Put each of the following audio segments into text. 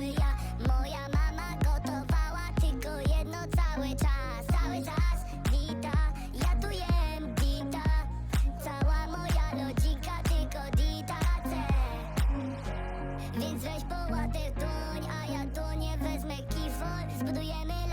ja Moja mama gotowała tylko jedno cały czas Cały czas. Dita, ja tu jem dita. Cała moja lodzika tylko dita chce. Więc weź połatę w dłoń, a ja to nie wezmę kifol Zbudujemy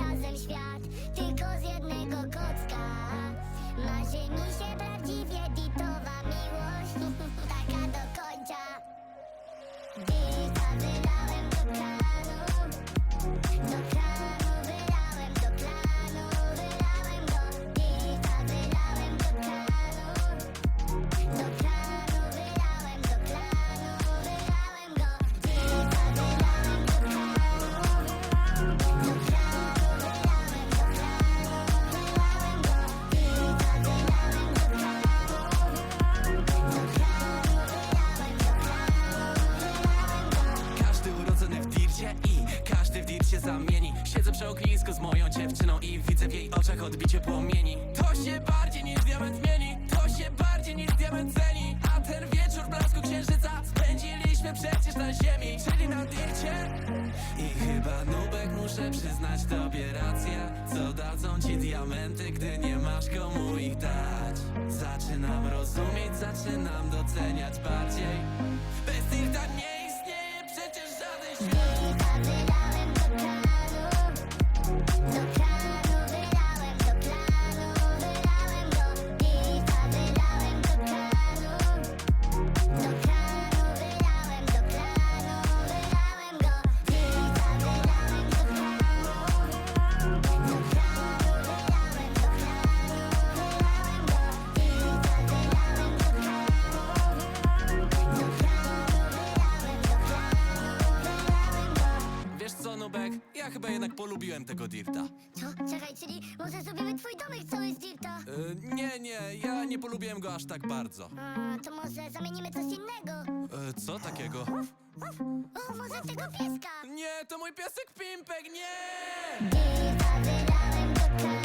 w dircie zamieni. Siedzę przy ognisku z moją dziewczyną i widzę w jej oczach odbicie płomieni. To się bardziej niż diament mieni To się bardziej niż diament ceni. A ten wieczór blasku księżyca Spędziliśmy przecież na ziemi Czyli na dircie. I chyba nubek muszę przyznać tobie rację. Co dadzą ci diamenty, gdy nie masz komu ich dać? Zaczynam rozumieć, zaczynam doceniać bardziej Nubek? Ja chyba jednak polubiłem tego dirta Co? Czekaj, czyli może zrobimy twój domek cały z dirta? e, Nie, nie, ja nie polubiłem go aż tak bardzo A, to może zamienimy coś innego? e, Co takiego? O, może tego pieska? Nie, to mój piesek Pimpek, nie! Dirta wylałem do kranu